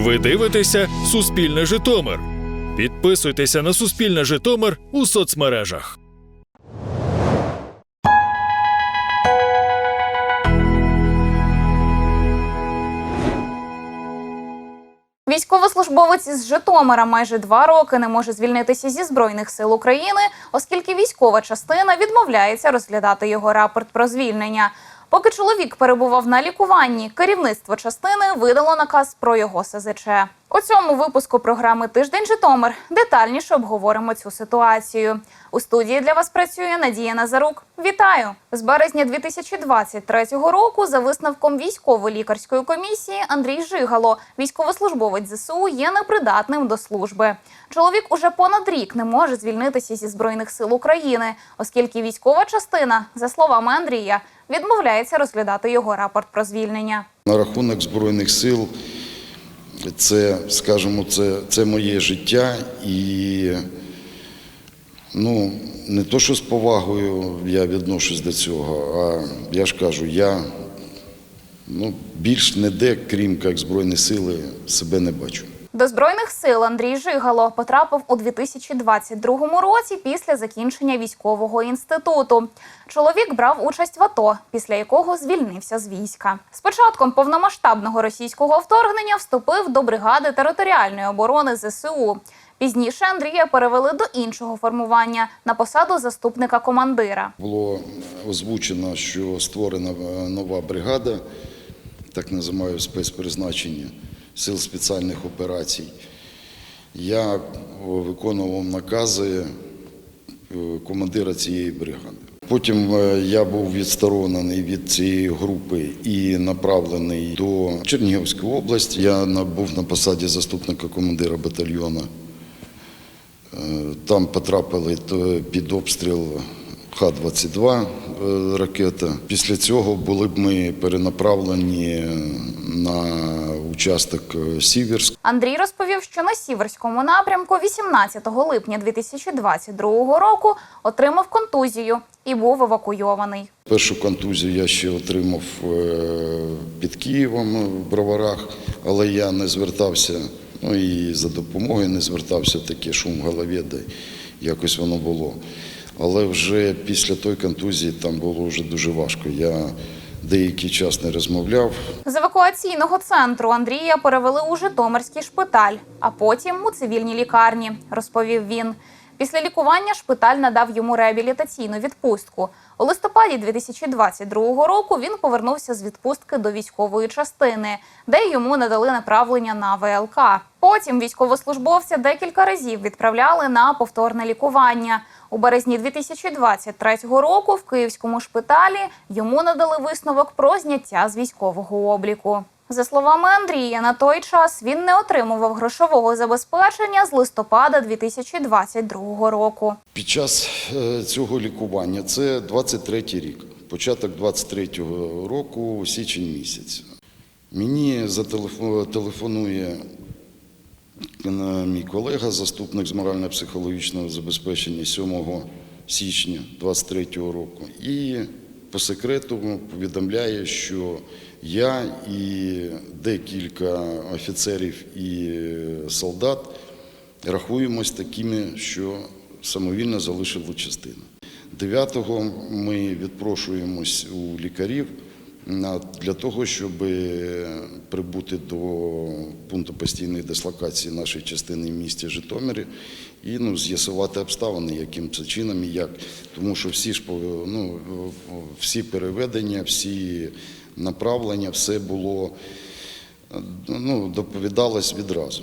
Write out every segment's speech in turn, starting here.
Ви дивитеся Суспільне Житомир. Підписуйтеся на Суспільне Житомир у соцмережах. Військовослужбовець із Житомира майже два роки не може звільнитися зі збройних сил України, оскільки військова частина відмовляється розглядати його рапорт про звільнення. Поки чоловік перебував на лікуванні, керівництво частини видало наказ про його СЗЧ. У цьому випуску програми Тиждень Житомир детальніше обговоримо цю ситуацію. У студії для вас працює Надія Назарук. Вітаю з березня 2023 року. За висновком військово-лікарської комісії Андрій Жигало, військовослужбовець ЗСУ, є непридатним до служби. Чоловік уже понад рік не може звільнитися зі збройних сил України, оскільки військова частина, за словами Андрія, відмовляється розглядати його рапорт про звільнення. На рахунок Збройних сил, це, скажімо, це, це моє життя і ну, не то, що з повагою я відношусь до цього, а я ж кажу, я ну, більш ніде, крім як Збройні сили, себе не бачу. До збройних сил Андрій Жигало потрапив у 2022 році після закінчення військового інституту. Чоловік брав участь в АТО, після якого звільнився з війська. З початком повномасштабного російського вторгнення вступив до бригади територіальної оборони ЗСУ. Пізніше Андрія перевели до іншого формування на посаду заступника командира. Було озвучено, що створена е, нова бригада, так називаю спецпризначення сил спеціальних операцій. Я е, виконував накази е, командира цієї бригади. Потім е, я був відсторонений від цієї групи і направлений до Чернігівської області. Я був на посаді заступника командира батальйону. Там потрапили під обстріл Х-22 е, ракета. Після цього були б ми перенаправлені на участок е, Сіверськ. Андрій розповів, що на сіверському напрямку 18 липня 2022 року отримав контузію і був евакуйований. Першу контузію я ще отримав е, під Києвом е, в Броварах, але я не звертався, ну і за допомогою не звертався таке шум в голові, де якось воно було. Але вже після тої контузії там було вже дуже важко. Я деякий час не розмовляв. З евакуаційного центру Андрія перевели у Житомирський шпиталь, а потім у цивільній лікарні, розповів він. Після лікування шпиталь надав йому реабілітаційну відпустку. У листопаді 2022 року він повернувся з відпустки до військової частини, де йому надали направлення на ВЛК. Потім військовослужбовця декілька разів відправляли на повторне лікування. У березні 2023 року в київському шпиталі йому надали висновок про зняття з військового обліку. За словами Андрія, на той час він не отримував грошового забезпечення з листопада 2022 року. Під час е, цього лікування це 23-й рік, початок 23-го року, січень місяць. Мені зателефо- телефонує е, мій колега, заступник з морально-психологічного забезпечення 7 січня 23-го року. І по секрету повідомляє, що я і декілька офіцерів і солдат рахуємось такими, що самовільно залишили частину. 9-го ми відпрошуємось у лікарів для того, щоб прибути до пункту постійної дислокації нашої частини в місті Житомирі і ну, з'ясувати обставини, яким це чином і як. Тому що всі ж ну, всі переведення, всі направлення, все було ну, доповідалось відразу.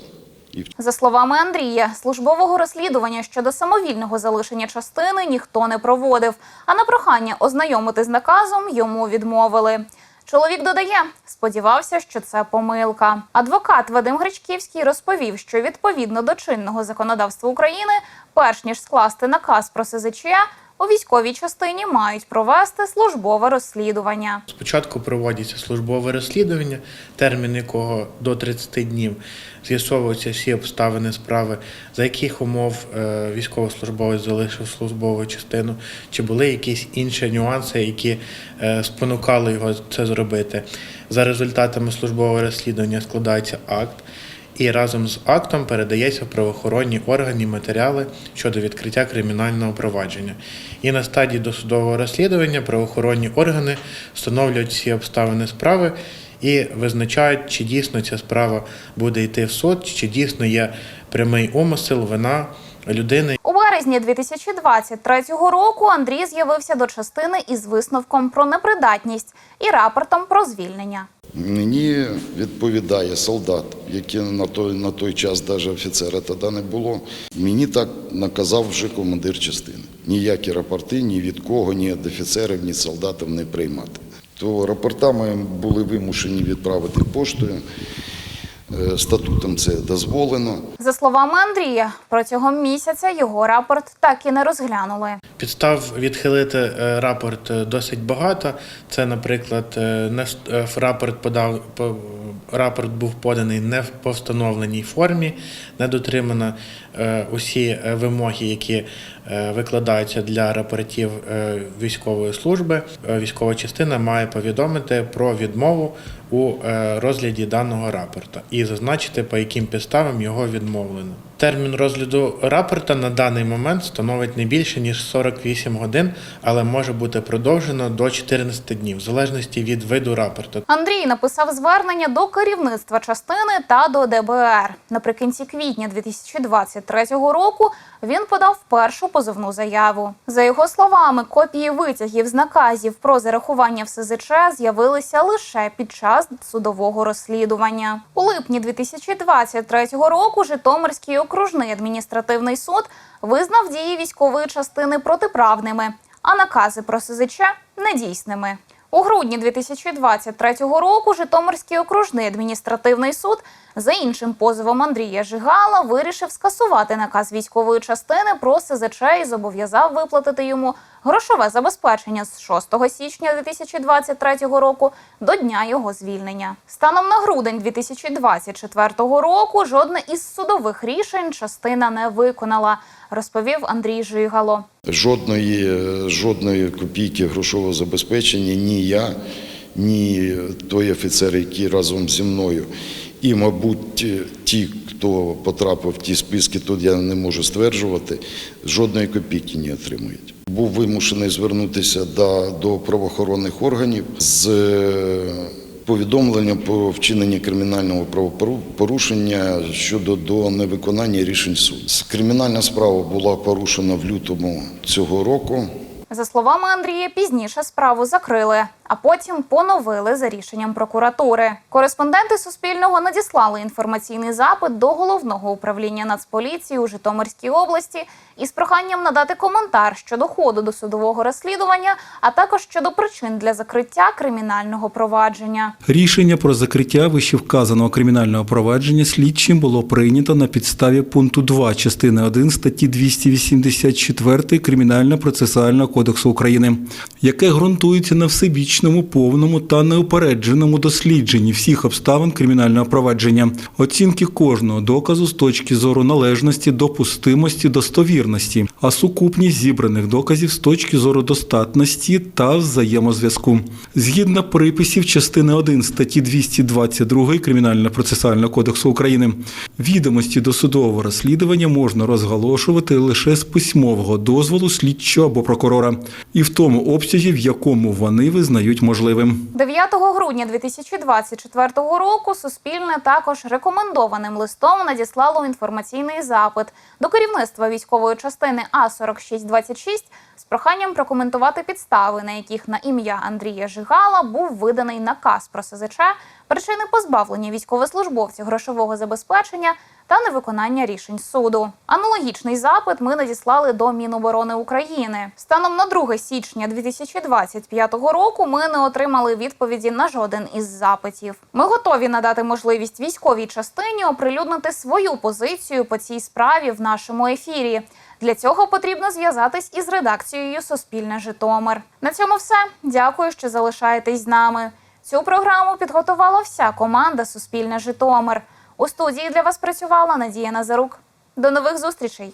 За словами Андрія, службового розслідування щодо самовільного залишення частини ніхто не проводив, а на прохання ознайомити з наказом йому відмовили. Чоловік додає, сподівався, що це помилка. Адвокат Вадим Гречківський розповів, що відповідно до чинного законодавства України, перш ніж скласти наказ про СЗЧ, у військовій частині мають провести службове розслідування. Спочатку проводиться службове розслідування, термін якого до 30 днів з'ясовуються всі обставини справи, за яких умов е, військовослужбовець залишив службову частину, чи були якісь інші нюанси, які е, спонукали його це зробити. За результатами службового розслідування складається акт. І разом з актом передається в правоохоронні органи матеріали щодо відкриття кримінального провадження. І на стадії досудового розслідування правоохоронні органи встановлюють всі обставини справи і визначають, чи дійсно ця справа буде йти в суд, чи дійсно є прямий умисел, вина людини, березні 2023 року Андрій з'явився до частини із висновком про непридатність і рапортом про звільнення. Мені відповідає солдат, який на той, на той час навіть офіцера тоді не було. Мені так наказав вже командир частини. Ніякі рапорти ні від кого, ні від офіцерів, ні солдатів не приймати. То рапорта ми були вимушені відправити поштою. Е, Статутом це дозволено. За словами Андрія, протягом місяця його рапорт так і не розглянули. Підстав відхилити е, рапорт е, досить багато. Це, наприклад, е, рапорт подав по- рапорт був поданий не в по встановленій формі, не дотримано усі вимоги, які викладаються для рапортів військової служби. Військова частина має повідомити про відмову у розгляді даного рапорта і зазначити, по яким підставам його відмовлено. Термін розгляду рапорта на даний момент становить не більше ніж 48 годин, але може бути продовжено до 14 днів, в залежності від виду рапорту. Андрій написав звернення до керівництва частини та до ДБР. Наприкінці квітня 2023 року він подав першу позовну заяву. За його словами, копії витягів з наказів про зарахування в СЗЧ з'явилися лише під час судового розслідування. У липні 2023 року Житомирський окружний адміністративний суд визнав дії військової частини протиправними, а накази про СЗЧ недійсними. У грудні 2023 року Житомирський окружний адміністративний суд за іншим позовом Андрія Жигала вирішив скасувати наказ військової частини про СЗЧ і зобов'язав виплатити йому грошове забезпечення з 6 січня 2023 року до дня його звільнення. Станом на грудень 2024 року жодне із судових рішень частина не виконала, розповів Андрій Жигало. Жодної, жодної копійки грошового забезпечення ні я, ні той офіцер, який разом зі мною, і, мабуть, ті, хто потрапив в ті списки, тут я не можу стверджувати, жодної копійки не отримують. Був вимушений звернутися до, до правоохоронних органів з е, повідомленням про вчинення кримінального правопорушення щодо до невиконання рішень суду. Кримінальна справа була порушена в лютому цього року. За словами Андрія, пізніше справу закрили, а потім поновили за рішенням прокуратури. Кореспонденти Суспільного надіслали інформаційний запит до головного управління Нацполіції у Житомирській області із проханням надати коментар щодо ходу досудового розслідування, а також щодо причин для закриття кримінального провадження. Рішення про закриття вищевказаного кримінального провадження слідчим було прийнято на підставі пункту 2 частини 1 статті 284 Кримінально-процесуального кодексу України, яке ґрунтується на всебічному, повному та неупередженому дослідженні всіх обставин кримінального провадження, оцінки кожного доказу з точки зору належності, допустимості, достовірності, а сукупність зібраних доказів з точки зору достатності та взаємозв'язку. Згідно приписів частини 1 статті 222 Кримінально-процесуального кодексу України, відомості досудового розслідування можна розголошувати лише з письмового дозволу слідчого або прокурора, і в тому обсязі, в якому вони визнають можливим. 9 грудня 2024 року Суспільне також рекомендованим листом надіслало інформаційний запит до керівництва військової частини А 4626 з проханням прокоментувати підстави, на яких на ім'я Андрія Жигала був виданий наказ про СЗЧ, причини позбавлення військовослужбовців грошового забезпечення та невиконання рішень суду. Аналогічний запит ми надіслали до Міноборони України. Станом на 2 січня 2025 року ми не отримали відповіді на жоден із запитів. Ми готові надати можливість військовій частині оприлюднити свою позицію по цій справі в нашому ефірі. Для цього потрібно зв'язатись із редакцією Суспільне Житомир. На цьому все. Дякую, що залишаєтесь з нами. Цю програму підготувала вся команда Суспільне Житомир. У студії для вас працювала Надія Назарук. До нових зустрічей!